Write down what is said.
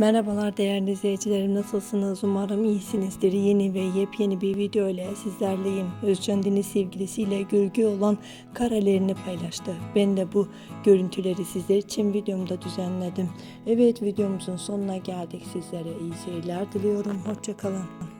Merhabalar değerli izleyicilerim nasılsınız? Umarım iyisinizdir. Yeni ve yepyeni bir video ile sizlerleyim. Özcan Deniz sevgilisiyle gölge olan karelerini paylaştı. Ben de bu görüntüleri sizler için videomda düzenledim. Evet videomuzun sonuna geldik. Sizlere iyi seyirler diliyorum. Hoşçakalın.